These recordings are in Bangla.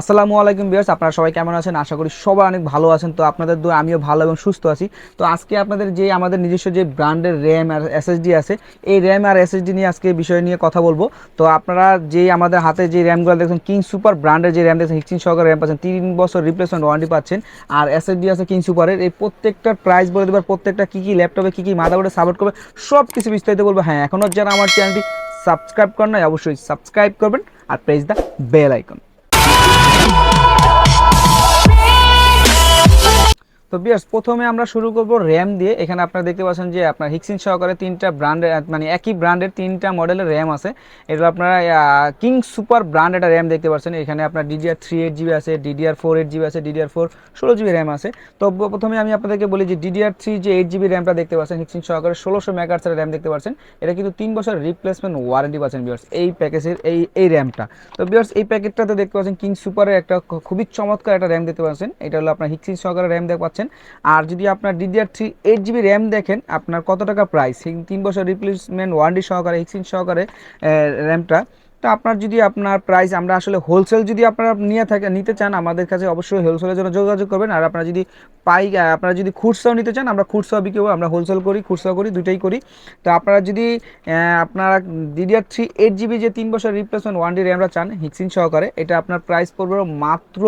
আসসালামু আলাইকুম বিয়ার্স আপনারা সবাই কেমন আছেন? আশা করি সবাই অনেক ভালো আছেন। তো আপনাদের আমিও ভালো এবং সুস্থ আছি। তো আজকে আপনাদের যে আমাদের নিজস্ব যে ব্র্যান্ডের র্যাম আর এসএসডি আছে, এই র্যাম আর এসএসডি নিয়ে আজকে বিষয় নিয়ে কথা বলব। তো আপনারা যে আমাদের হাতে যে র্যামগুলো দেখছেন কিং সুপার ব্র্যান্ডের যে র্যাম দেখছেন হিক্সিন সহকারে র্যাম পাচ্ছেন, তিন বছর রিপ্লেসমেন্ট ওয়ারেন্টি পাচ্ছেন। আর এসএসডি আছে কিং সুপারের এই প্রত্যেকটার প্রাইস বলে দেবার প্রত্যেকটা কী কী ল্যাপটপে কী কী মাদাবোর্ডে সাপোর্ট করবে সব কিছু বিস্তারিত বলব। হ্যাঁ এখনও যারা আমার চ্যানেলটি সাবস্ক্রাইব করেন নাই, অবশ্যই সাবস্ক্রাইব করবেন আর press the bell icon Thank you. তো বিয়ার্স, প্রথমে আমরা শুরু করব র্যাম দিয়ে। এখানে আপনারা দেখতে পাচ্ছেন যে আপনার হিক্সিন সহকারে তিনটা ব্র্যান্ডের মানে একই ব্র্যান্ডের তিনটা মডেলের র্যাম আছে। এটা আপনারা কিং সুপার ব্র্যান্ড একটা র্যাম দেখতে পাচ্ছেন। এখানে আপনার ডিডিআর থ্রি এইট জিবি আছে ডিডিআর ফোর এইট জিবি আছে ডিডিআর ফোর ষোলো জিবি র্যাম আছে। তো প্রথমে আমি আপনাদেরকে বলি যে ডিডিআর থ্রি যে এইট জিবি র্যামটা দেখতে পাচ্ছেন, হিক্সিন সহকারে ষোলোশো মেগাহার্সের র্যাম দেখতে পাচ্ছেন। এটা কিন্তু তিন বছর রিপ্লেসমেন্ট ওয়ারেন্টি পাচ্ছেন বিয়ার্স এই প্যাকেজের এই এই র্যামটা। তো বিয়ার্স এই প্যাকেটটাতে দেখতে পাচ্ছেন কিং সুপারের একটা খুবই চমৎকার একটা র্যাম দেখতে পাচ্ছেন। এটা হলো আপনার হিক্সিন সহকারে র্যাম দেখতে পাচ্ছেন আর যদি আপনার DDR three eight GB RAM দেখেন, আপনার কত টাকা প্রাইস তিন বছর রিপ্লেসমেন্ট ওয়ারেন্টি সহকারে হিক্সিন সহকারে র্যামটা তো আপনার যদি আপনার প্রাইস আমরা আসলে হোলসেল যদি আপনারা নিয়ে থাকে নিতে চান, আমাদের কাছে অবশ্যই হোলসেলের জন্য যোগাযোগ করবেন। আর আপনারা যদি পাই আপনারা যদি খুচরাও নিতে চান, আমরা খুচরাও বিক্রি আমরা হোলসেল করি, খুচরাও করি দুটোই করি। তো আপনারা যদি আপনারা ডিডিআর থ্রি এইট জিবি যে তিন বছর রিপ্লেসমেন্ট ওয়ান ডি র্যামটা চান হিক্সিন সহকারে, এটা আপনার প্রাইস পড়বে মাত্র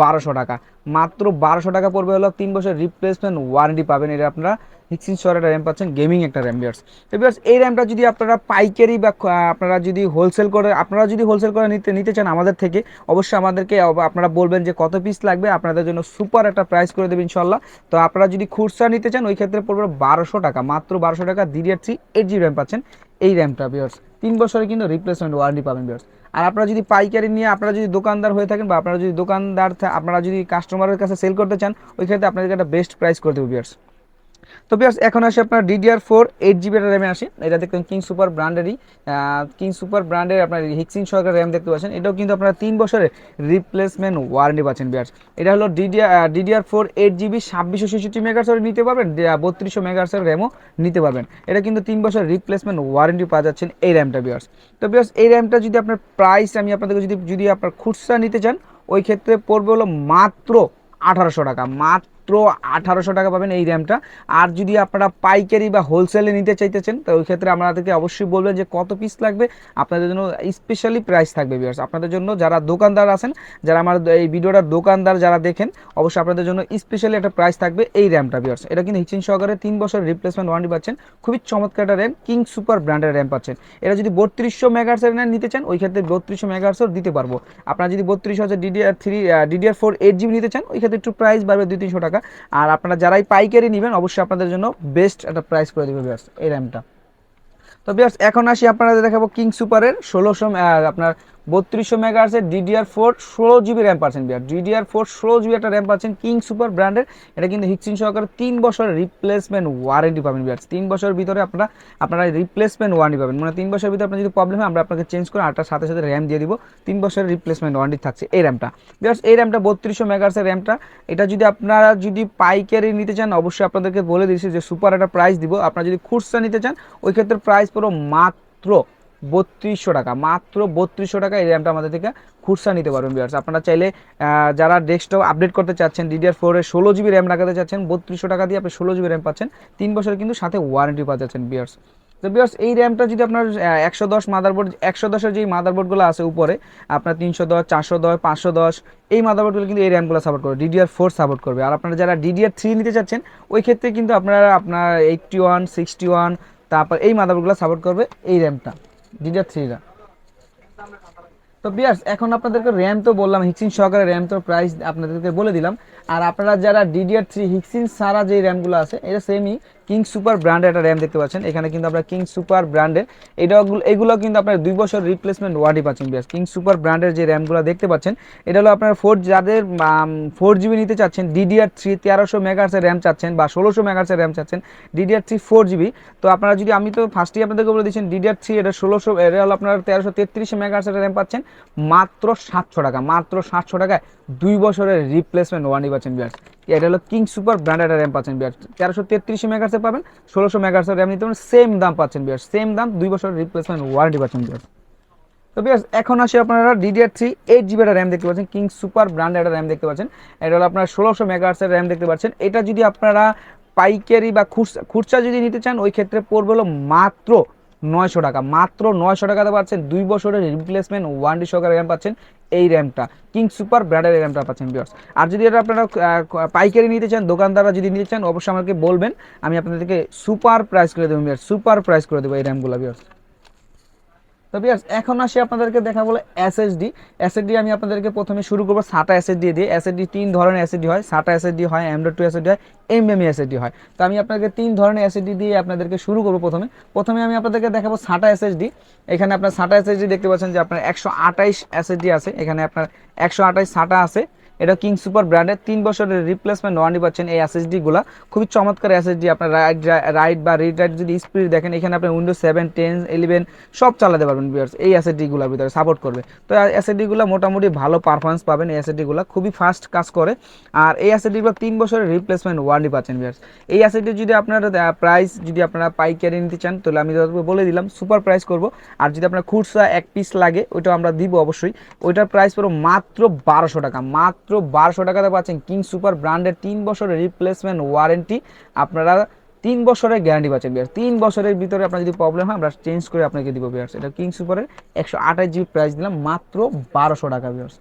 বারোশো টাকা। মাত্র বারোশো টাকা পড়বে হলো তিন বছর রিপ্লেসমেন্ট ওয়ারেন্টি পাবেন। এটা আপনারা সিক্সটিন শোয়ার একটা র্যাম পাচ্ছেন গেমিং একটা র্যাম বিয়ার্স বিয়ার্স এই র্যামটা যদি আপনারা পাইকারি বা আপনারা যদি হোলসেল করে, আপনারা যদি হোলসেল করে নিতে নিতে চান আমাদের থেকে, অবশ্যই আমাদেরকে আপনারা বলবেন যে কত পিস লাগবে। আপনাদের জন্য সুপার একটা প্রাইস করে দেবেন ইনশাল্লাহ তো আপনারা যদি খুচরা নিতে চান, ওই ক্ষেত্রে পড়বে বারোশো টাকা। মাত্র বারোশো টাকা DDR three eight G RAM পাচ্ছেন। এই র্যামটা বিয়ার্স তিন বছরে কিন্তু রিপ্লেসমেন্ট ওয়ারেন্টি পাবেন বিয়ার্স আর আপনারা যদি পাইকারি নিয়ে আপনারা যদি দোকানদার হয়ে থাকেন বা আপনারা যদি দোকানদার আপনারা যদি কাস্টমারের কাছে সেল করতে চান, ওই ক্ষেত্রে আপনাদেরকে একটা বেস্ট প্রাইস করে দেবো বিয়ার্স তো বিয়ার্স, এখন আসে আপনার ডিডিআর ফোর এইট জিবি র্যামে আসে। এটা দেখতেন কিং সুপার ব্র্যান্ডেরই কিং সুপার ব্র্যান্ডের আপনার হিক্সিন সরকার র্যাম দেখতে পাচ্ছেন। এটাও কিন্তু আপনারা তিন বছরের রিপ্লেসমেন্ট ওয়ারেন্টি পাচ্ছেন বিয়ার্স। এটা হলো DDR DDR four eight GB ছাব্বিশশো ছেষট্টি মেগাহার্সের নিতে পারবেন বত্রিশশো মেগাহার্সের র্যামও নিতে পারবেন। এটা কিন্তু তিন বছর রিপ্লেসমেন্ট ওয়ারেন্টি পাওয়া যাচ্ছেন এই র্যামটা বিয়ার্স। তো বিয়ার্স, এই র্যামটা যদি আপনার প্রাইস আমি আপনাদেরকে যদি যদি আপনার খুচরা নিতে চান, ওই ক্ষেত্রে পড়বে হলো মাত্র আঠারোশো টাকা। মাত্র মাত্র আঠারোশো টাকা পাবেন এই র্যামটা। আর যদি আপনারা পাইকারি বা হোলসেলে নিতে চাইতেছেন, তো ওই ক্ষেত্রে আপনাদেরকে অবশ্যই বলবেন যে কত পিস লাগবে, আপনাদের জন্য স্পেশালি প্রাইস থাকবে বিয়ার্স আপনাদের জন্য যারা দোকানদার আছেন, যারা আমার এই ভিডিওটার দোকানদার যারা দেখেন, অবশ্যই আপনাদের জন্য স্পেশালি একটা প্রাইস থাকবে এই র্যামটা বিয়ার্স এটা কিন্তু হিচিন সহকারে তিন বছর রিপ্লেসমেন্ট ওয়ারেন্টি পাচ্ছেন। খুবই চমৎকার একটা র্যাম কিং সুপার ব্র্যান্ডের র্যাম পাচ্ছেন। এটা যদি বত্রিশশো মেগাহার্সের র্যাম নিতে চান, ওই ক্ষেত্রে বত্রিশশো মেগাহার্সও দিতে পারব। আপনারা যদি বত্রিশ হাজার DDR three DDR four eight GB নিতে চান, ওই ক্ষেত্রে একটু প্রাইস বাড়বে দুই তিনশো টাকা। আর আপনারা যারাই পাইকারি নেবেন, অবশ্যই আপনাদের জন্য বেস্ট একটা প্রাইস করে দেবে এই র্যামটা তো বিয়ার্স এখন আসি আপনারা দেখাবো কিং সুপারের ষোলোশো আপনার বত্রিশশো মেগাহার্সের ডিডিআর ফোর ষোলো জিবি র্যাম পাচ্ছেন বিয়ার ডিডিআর ফোর ষোলো জিবি একটা র্যাম পাচ্ছেন কিং সুপার ব্র্যান্ডের এটা কিন্তু হিক্সিন সহকারে তিন বছর রিপ্লেসমেন্ট ওয়ারেন্টি পাবেন বিয়ার তিন বছরের ভিতরে আপনারা আপনারা রিপ্লেসমেন্ট ওয়ারেন্টি পাবেন। মানে তিন বছরের ভিতরে আপনার যদি প্রবলেম হয়, আমরা আপনাকে চেঞ্জ করে আটটার সাথে সাথে র্যাম দিয়ে দিব। তিন বছরের রিপ্লেসমেন্ট ওয়ারেন্টি থাকছে এই র্যামটা বিয়ার্স এই র্যামটা বত্রিশশো মেগাহার্সের র্যামটা এটা যদি আপনারা যদি পাইকারি নিতে চান, অবশ্যই আপনাদেরকে বলে দিচ্ছি যে সুপার একটা প্রাইস দিব। আপনারা যদি খুচরা নিতে চান, ওই ক্ষেত্রে প্রাইস পুরো মাত্র বত্রিশশো টাকা, মাত্র বত্রিশশো টাকা এই র্যামটা আমাদের থেকে খুচরা নিতে পারবেন বিয়ার্স আপনারা চাইলে যারা ডেস্কটপ আপডেট করতে চাচ্ছেন ডিডিআর ফোরে ষোলো জিবি র্যাম লাগাতে চাচ্ছেন, বত্রিশশো টাকা দিয়ে আপনি ষোলো জিবি র্যাম পাচ্ছেন, তিন বছর কিন্তু সাথে ওয়ারেন্টি পাওয়া যাচ্ছেন বিয়ার্স তো বিয়ার্স এই র্যামটা যদি আপনার একশো দশ মাদারবোর্ড একশো দশের যেই মাদারবোর্ডগুলো আছে উপরে, আপনার তিনশো দশ, চারশো দশ, পাঁচশো দশ, এই মাদারবোর্ডগুলো কিন্তু এই র্যামগুলো সাপোর্ট করবে ডিডিআর ফোর সাপোর্ট করবে। আর আপনারা যারা ডিডিআর থ্রি নিতে চাচ্ছেন, ওই ক্ষেত্রে কিন্তু আপনারা আপনার এইটটি ওয়ান সিক্সটি ওয়ান তারপর এই মাদারবোর্ডগুলো সাপোর্ট করবে এই র্যামটা ডিডিআর থ্রিটা তো বিয়ার্স এখন আপনাদেরকে র্যাম তো বললাম হিক্সিন সহকারে র্যাম তো প্রাইস আপনাদেরকে বলে দিলাম। আর আপনারা যারা ডিডিআর থ্রি হিক্সিন সারা যে র্যামগুলো আছে এটা সেমই কিং সুপার ব্র্যান্ডের একটা র্যাম দেখতে পাচ্ছেন। এখানে কিন্তু আপনার কিং সুপার ব্র্যান্ডের এটা এগুলো কিন্তু আপনার দুই বছর রিপ্লেসমেন্ট ওয়ার্ডই পাচ্ছেন বিয়াস। কিং সুপার ব্র্যান্ডের যে র্যামগুলো দেখতে পাচ্ছেন, এটা হলো আপনার ফোর যাদের ফোর জিবি নিতে চাচ্ছেন ডিডিআর থ্রি তেরোশো মেগাহার্সের র্যাম চাচ্ছেন বা ষোলোশো মেগাহার্সের র্যাম চাচ্ছেন ডিডিআর থ্রি ফোর জিবি তো আপনারা যদি, আমি তো ফার্স্টেই আপনাদেরকে বলে দিচ্ছেন ডিডিআর থ্রি এটা ষোলোশো, এটা হলো আপনার তেরোশো তেত্রিশ মেগাহার্সের র্যাম পাচ্ছেন, মাত্র সাতশো টাকা, মাত্র সাতশো টাকায়। দুই বছরের রিপ্লেসমেন্ট ওয়ার্ডই পাচ্ছেন বিয়াস এটা হলো কিং সুপার ব্র্যান্ডের র্যাম পাচ্ছেন বিয়ার তেরোশো তেত্রিশ মেগাহার্সে পাবেন, ষোলোশো মেগাহার্সের র্যাম নিতে পারেন সেম দাম পাচ্ছেন বিয়ার সেম দাম, দুই বছরের রিপ্লেসমেন্ট ওয়ারেন্টি পাচ্ছেন বিয়ার তো বিয়াস এখন আসে আপনারা DDR three eight GB RAM দেখতে পাচ্ছেন কিং সুপার ব্র্যান্ড একটা র্যাম দেখতে পাচ্ছেন। এটা হলো আপনার ষোলোশো মেগাহার্সের র্যাম দেখতে পাচ্ছেন। এটা যদি আপনারা পাইকারি বা খুচরা খুচরা যদি নিতে চান, ওই ক্ষেত্রে পড়বে হলো মাত্র নয়শো টাকা। মাত্র নয়শো টাকাতে পাচ্ছেন, দুই বছরের রিপ্লেসমেন্ট ওয়ারেন্টি সহকারে র্যাম পাচ্ছেন এই র্যামটা, কিং সুপার ব্র্যান্ডের র্যামটা পাচ্ছেন বিয়ার্স আর যদি এটা আপনারা পাইকারি নিতে চান, দোকানদাররা যদি নিতে চান, অবশ্যই আমাকে বলবেন। আমি আপনাদেরকে সুপার প্রাইস করে দেবো বিয়ার্স সুপার প্রাইস করে দেবো এই র্যামগুলো বিয়ার্স তো বিয়ার্স এখন আসি আপনাদেরকে দেখা বলে এসএসডি এসএসডি আমি আপনাদেরকে প্রথমে শুরু করব সাটা এসএসডি দিয়ে এসএসডি তিন ধরনের এসএসডি হয় সাটা এসএসডি হয় এমডো টু এসএসডি হয় এমএমই এসএসডি হয় তো আমি আপনাদেরকে তিন ধরনের এসএসডি দিয়ে আপনাদেরকে শুরু করব প্রথমে প্রথমে আমি আপনাদেরকে দেখাবো সাটা এসএসডি এখানে আপনার সাটা এসএসডি দেখতে পাচ্ছেন যে আপনার একশো আঠাইশ এসএসডি আছে এখানে আপনার একশো আঠাইশ সাটা আছে এটা কিং সুপার ব্র্যান্ডের তিন বছরের রিপ্লেসমেন্ট ওয়ারেন্টি পাচ্ছেন এই এসএসডি গুলা। খুবই চমৎকার এসএসডি আপনার রাইট রাইট বা রিড রাইট যদি স্পিড দেখেন, এখানে আপনি উইন্ডোজ সেভেন টেন ইলেভেন সব চালাতে পারবেন বিয়ার্স এই এসএসডি গুলোর ভিতরে সাপোর্ট করবে। তো এসএসডি গুলো মোটামুটি ভালো পারফরমেন্স পাবেন এই এসএসডি গুলো, খুবই ফাস্ট কাজ করে। আর এই এসএসডি গুলো তিন বছরের রিপ্লেসমেন্ট ওয়ারেন্টি পাচ্ছেন বিয়ার্স এই এসএসডি যদি আপনার প্রাইস যদি আপনারা পাইকারি নিতে চান, তাহলে আমি বলে দিলাম সুপার প্রাইস করব। আর যদি আপনার খুচরা এক পিস লাগে ওইটা আমরা দিব অবশ্যই। ওইটার প্রাইস পড়ো মাত্র বারোশো টাকা, মাত্র বারোশো টাকাতে পাচ্ছেন কিং সুপার ব্র্যান্ডের তিন বছরের রিপ্লেসমেন্ট ওয়ারেন্টি আপনারা তিন বছরের গ্যারান্টি পাচ্ছেন বিয়ার তিন বছরের ভিতরে আপনার যদি প্রবলেম হয়, আমরা চেঞ্জ করে আপনাকে দিব, বিয়ার্স। এটা কিং সুপারের একশো আঠাশ জিবি প্রাইস দিলাম মাত্র বারোশো টাকা, বিয়ার্স।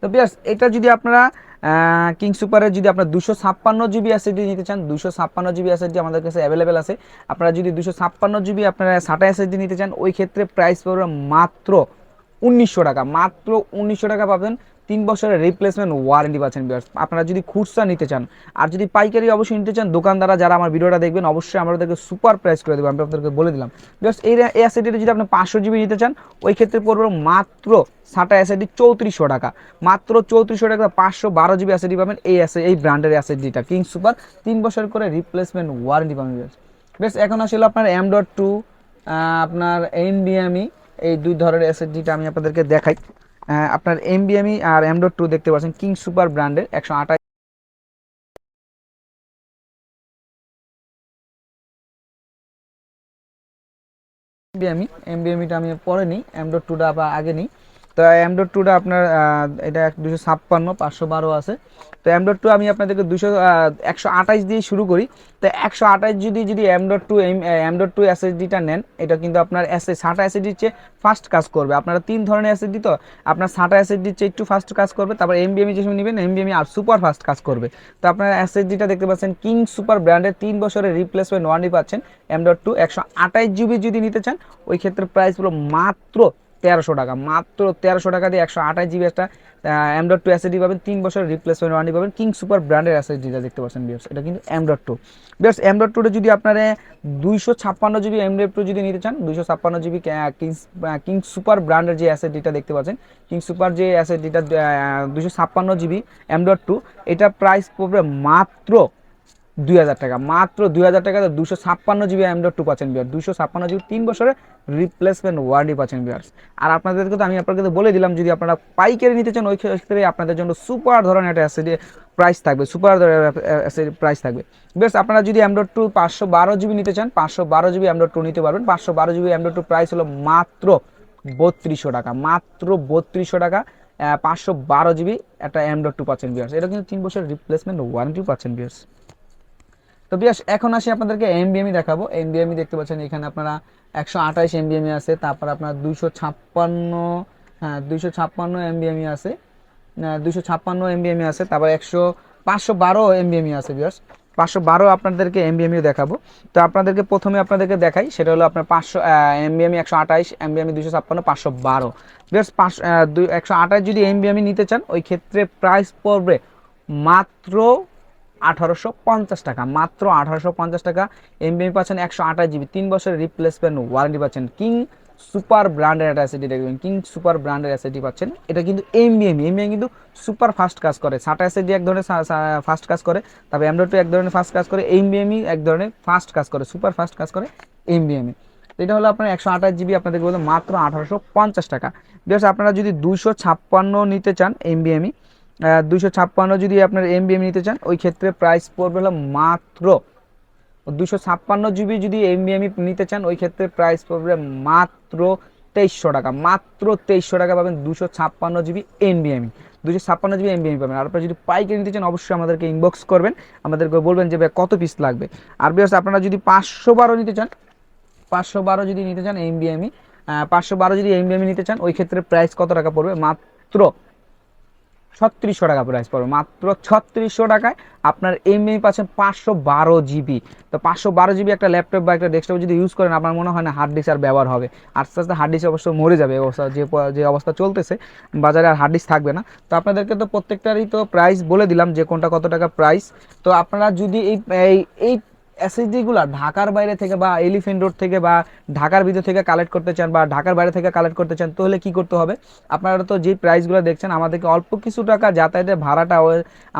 তো বিয়ার্স, এটা যদি আপনারা কিং সুপারের যদি আপনার দুশো ছাপ্পান্ন জিবি এসএসডি নিতে চান, দুশো ছাপ্পান্ন জিবি এসএসডি আমাদের কাছে অ্যাভেলেবেল আছে। আপনারা যদি দুশো ছাপ্পান্ন জিবি আপনারা সাটা এসএসডি নিতে চান, ওই ক্ষেত্রে প্রাইস পড়বে মাত্র উনিশশো টাকা, মাত্র উনিশশো টাকা পাবেন তিন বছরের রিপ্লেসমেন্ট ওয়ারেন্টি পাচ্ছেন বিয়ার্স আপনারা যদি খুচরা নিতে চান, আর যদি পাইকারি অবশ্যই নিতে চান, দোকানদাররা যারা আমার ভিডিওটা দেখবেন, অবশ্যই আমরা আমাদেরকে সুপার প্রাইস করে দেবো। আমি আপনাদেরকে বলে দিলাম। বিয়ার্স এই এই যদি আপনি পাঁচশো জিবি নিতে চান, ওই ক্ষেত্রে পড়বে মাত্র সাটা অ্যাসেডি চৌত্রিশশো টাকা। মাত্র চৌত্রিশশো টাকা পাঁচশো বারো জিবি অ্যাসেডি পাবেন এই অ্যাসে এই ব্র্যান্ডের অ্যাসেডিটা কিং সুপার তিন বছর করে রিপ্লেসমেন্ট ওয়ারেন্টি পাবেন বিয়ার্স বেশ এখন আসলে আপনার এম ডট টু আপনার এনডিএমই এই দুই ধরনের এসএসডিটা আমি আপনাদেরকে দেখাই। আপনার এমবিএমই আর এম ডট টু দেখতে পাচ্ছেন কিং সুপার ব্র্যান্ডের একশো আঠাশ এমবিএমই এমবিএমইটা আমি পরে নিই এম ডট টুটা আগে নিই। তো এম ডট টুটা আপনার এটা দুশো ছাপ্পান্ন, পাঁচশো বারো আছে। তো এম ডট টু আমি আপনাদেরকে দুশো একশো আঠাশ দিয়ে শুরু করি। তো একশো আঠাশ যদি যদি M dot two M dot two এসএসডিটা নেন, এটা কিন্তু আপনার এসএ সাটা এসএসডির চেয়ে ফাস্ট কাজ করবে। আপনারা তিন ধরনের এসএসডি তো? আপনার সাটা এসএসডির চেয়ে একটু ফাস্ট কাজ করবে, তারপর এমবিএমই যে সময় নেবেন এম এমবিএমই আর সুপার ফাস্ট কাজ করবে। তো আপনার এসএসডিটা দেখতে পাচ্ছেন কিং সুপার ব্র্যান্ডের তিন বছরের রিপ্লেসমেন্ট ওয়ারেন্টি পাচ্ছেন। এম ডট টু একশো আঠাশ জিবি যদি নিতে চান, ওই ক্ষেত্রে প্রাইস পুরো মাত্র তেরোশো টাকা। মাত্র তেরোশো টাকা দিয়ে একশো আঠাশ জিবি একটা ডট টু এসএসডি পাবেন। তিন বছর রিপ্লেসমেন্ট ওয়ারেন্টি পাবেন। কিং সুপার ব্র্যান্ডের এসএসডিটা দেখতে পাচ্ছেন বিয়ার্স এটা কিন্তু ডট টু বিয়ার্স ডট টুটা যদি আপনারা দুইশো ছাপ্পান্ন জিবি ডট টু যদি নিতে চান, দুইশো ছাপ্পান্ন জিবি কিংস কিং সুপার ব্র্যান্ডের যে এসএসডিটা দেখতে পাচ্ছেন কিং সুপার যে এসএসডিটা দুইশো ছাপ্পান্ন জিবি ডট টু এটা প্রাইস পড়বে মাত্র দুই হাজার টাকা। মাত্র দুই হাজার টাকাতে দুশো ছাপ্পান্ন জিবি এম ডট টু পাচ্ছেন বিয়ার দুশো ছাপ্পান্ন জিবি তিন বছরের রিপ্লেসমেন্ট ওয়ারেন্টি পাচ্ছেন বিয়ার্স আর আপনাদেরকে তো আমি আপনাদেরকে বলে দিলাম, যদি আপনারা পাইকারি নিতে চান, ওই ক্ষেত্রে আপনাদের জন্য সুপার ধরনের একটা অ্যাসিডি প্রাইস থাকবে, সুপার প্রাইস থাকবে। বেশ, আপনারা যদি এম ডট টু পাঁচশো বারো জিবি নিতে চান, পাঁচশো বারো জিবি এম ডট টু নিতে পারবেন। পাঁচশো বারো GB M dot two price হলো মাত্র বত্রিশশো টাকা, মাত্র বত্রিশশো টাকা। পাঁচশো বারো জিবি একটা এম ডট টু পাচ্ছেন বিয়ার্স এটা কিন্তু তিন বছর রিপ্লেসমেন্ট ওয়ারেন্টিও পাচ্ছেন বিয়ার্স তো বিয়াস এখন আসি আপনাদেরকে এমবিএমই দেখাবো এমবিএমই দেখতে পাচ্ছেন এখানে আপনারা একশো আঠাশ এমবিএমই আছে তারপর আপনার দুইশো ছাপ্পান্ন হ্যাঁ দুইশো ছাপ্পান্ন এমবিএমই আছে দুইশো ছাপ্পান্ন এমবিএমই আছে তারপর একশো পাঁচশো বারো এমবিএমই আছে বিয়াস পাঁচশো বারো আপনাদেরকে এমবিএমইও দেখাবো তো আপনাদেরকে প্রথমে আপনাদেরকে দেখাই সেটা হলো আপনার পাঁচশো এমবিএমই একশো আঠাইশ এমবিএমই দুশো ছাপ্পান্ন পাঁচশো বারো বিয়াস পাঁচশো একশো আঠাশ যদি এমবিএমই নিতে চান ওই ক্ষেত্রে প্রাইস পড়বে মাত্র আঠারোশো পঞ্চাশ টাকা। মাত্র আঠারোশো পঞ্চাশ টাকা। এমবিএম পাচ্ছেন একশো আঠাশ জিবি। তিন বছরের রিপ্লেসমেন্ট ওয়ারেন্টি পাচ্ছেন কিং সুপার ব্র্যান্ডের একটা অ্যাসিডি দেখবেন। কিং সুপার ব্র্যান্ডের অ্যাসিডি পাচ্ছেন। এটা কিন্তু এমবিএম এমবিএম কিন্তু সুপার ফাস্ট কাজ করে। সাটা অ্যাসিডি এক ধরনের ফাস্ট কাজ করে। তারপর এমডোটু এক ধরনের ফাস্ট কাজ করে। এমবিএমই এক ধরনের ফাস্ট কাজ করে। সুপার ফাস্ট কাজ করে এমবিএমই এটা হলো আপনার একশো আঠাশ জিবি। আপনাদের বলতে মাত্র আঠারোশো পঞ্চাশ টাকা। বিকজ আপনারা যদি দুইশো ছাপ্পান্ন নিতে চান এমবিএমই দুইশো ছাপ্পান্ন যদি আপনার এমবিএম নিতে চান, ওই ক্ষেত্রে প্রাইস পড়বে হলো মাত্র দুশো ছাপ্পান্ন জিবি যদি এমবিএমই নিতে চান, ওই ক্ষেত্রে প্রাইস পড়বে মাত্র তেইশশো টাকা। মাত্র তেইশশো টাকা পাবেন দুশো ছাপ্পান্ন জিবি এনবিএমই দুশো ছাপ্পান্ন জিবি এমবিএমই পাবেন। আর যদি পাইকারি নিতে চান, অবশ্যই আমাদেরকে ইনবক্স করবেন। আমাদেরকে বলবেন যে কত পিস লাগবে? আর বিকজ আপনারা যদি পাঁচশো বারো নিতে চান, পাঁচশো বারো যদি নিতে চান এমবিএমই পাঁচশো বারো যদি এমবিএমই নিতে চান, ওই ক্ষেত্রে প্রাইস কত টাকা পড়বে? মাত্র ছত্রিশশো টাকা প্রাইস পড়বে। মাত্র ছত্রিশশো টাকায় আপনার এমএই পাচ্ছেন পাঁচশো বারো জিবি তো পাঁচশো বারো জিবি একটা ল্যাপটপ বা একটা ডেস্কটপ যদি ইউজ করেন, আপনার মনে হয় না হার্ড ডিস্ক আর ব্যবহার হবে। আস্তে আস্তে হার্ড ডিস্ক অবশ্য মরে যাবে অবস্থা, যে যে অবস্থা চলতেছে, বাজারে আর হার্ড ডিস্ক থাকবে না। তো আপনাদেরকে তো প্রত্যেকটারই তো প্রাইস বলে দিলাম যে কোনটা কত টাকা প্রাইস তো আপনারা যদি এই- এই এসএসডিগুলো ঢাকার বাইরে থেকে বা এলিফেন্ট রোড থেকে বা ঢাকার ভিতর থেকে কালেক্ট করতে চান বা ঢাকার বাইরে থেকে কালেক্ট করতে চান, তাহলে কি করতে হবে? আপনারা তো যে প্রাইসগুলো দেখছেন, আমাদেরকে অল্প কিছু টাকা যাতায়াতের ভাড়াটা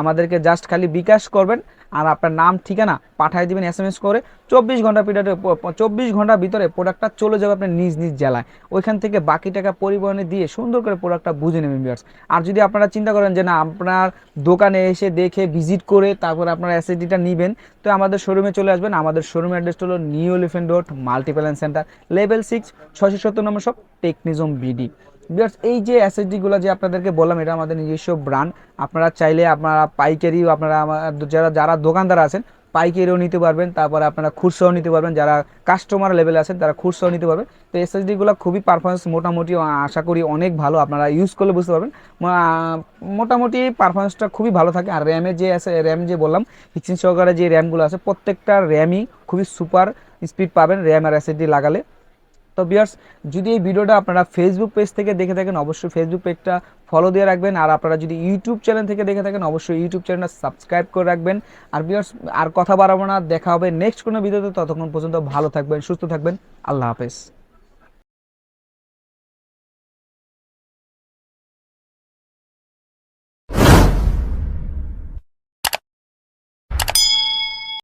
আমাদেরকে জাস্ট খালি বিকাশ করবেন। আর আপনার নাম, ঠিকানা পাঠিয়ে দিবেন এস এম এস করে। চব্বিশ ঘণ্টা পিরিয়ডে চব্বিশ ঘণ্টার ভিতরে প্রোডাক্টটা চলে যাবে আপনার নিজ নিজ জেলায়। ওইখান থেকে বাকি টাকা পরিবহনে দিয়ে সুন্দর করে প্রোডাক্টটা বুঝে নেবেন ভিউয়ার্স আর যদি আপনারা চিন্তা করেন যে না, আপনার দোকানে এসে দেখে ভিজিট করে তারপরে আপনার অ্যাসিডিটা নেবেন, তো আমাদের শোরুমে চলে আসবেন। আমাদের শোরুমের অ্যাড্রেসটা হলো new elephant road Multiplan centre level six ছশো সত্তর নম্বর সব টেকনিজম বিডি বিয়ার্স এই যে এসএসডিগুলো যে আপনাদেরকে বললাম, এটা আমাদের নিজস্ব ব্র্যান্ড আপনারা চাইলে আপনারা পাইকারিও আপনারা যারা যারা দোকানদার আছেন, পাইকারিও নিতে পারবেন, তারপরে আপনারা খুচরাও নিতে পারবেন। যারা কাস্টমার লেভেলে আছেন, তারা খুচরাও নিতে পারবেন। তো এসএসডিগুলো খুবই পারফরমেন্স মোটামুটি আশা করি অনেক ভালো, আপনারা ইউজ করলে বুঝতে পারবেন। মোটামুটি পারফরমেন্সটা খুবই ভালো থাকে। আর র্যামের যে আছে র্যাম যে বললাম হিক্সিন সহকারে যে র্যামগুলো আছে, প্রত্যেকটা র্যামই খুবই সুপার স্পিড পাবেন র্যাম আর এসএসডি লাগালে। তো বিয়ার্স যদি এই ভিডিওটা আপনারা ফেসবুক পেজ থেকে দেখে থাকেন, অবশ্যই ফেসবুক পেজটা ফলো দিয়ে রাখবেন। আর আপনারা যদি ইউটিউব চ্যানেল থেকে দেখে থাকেন, অবশ্যই ইউটিউব চ্যানেলটা সাবস্ক্রাইব করে রাখবেন। আর বিয়ার্স আর কথা বাড়াবো না। দেখা হবে নেক্সট কোনো ভিডিওতে ততক্ষণ পর্যন্ত ভালো থাকবেন, সুস্থ থাকবেন। আল্লাহ হাফেজ।